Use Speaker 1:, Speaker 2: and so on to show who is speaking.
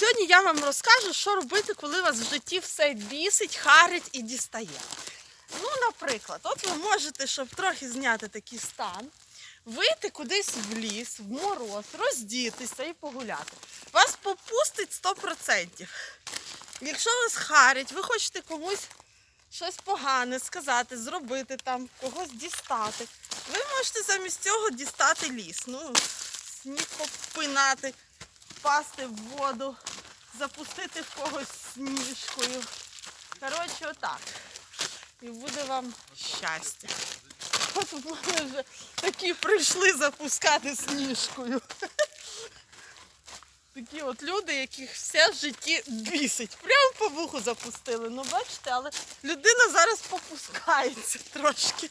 Speaker 1: Сьогодні я вам розкажу, що робити, коли вас в житті все бісить, харить і дістає. Ну, наприклад, от ви можете, щоб трохи зняти такий стан, вийти кудись в ліс, в мороз, роздітися і погуляти. Вас попустить 100%. Якщо вас харить, ви хочете комусь щось погане сказати, зробити там, когось дістати. Ви можете замість цього дістати ліс. Ну, сніг попинати, впасти в воду, запустити в когось сніжкою. Коротше, отак. І буде вам щастя. От в мене вже такі прийшли запускати сніжкою. Такі от люди, яких все в житті бісить. Прямо по вуху запустили. Ну бачите, але людина зараз попускається трошки.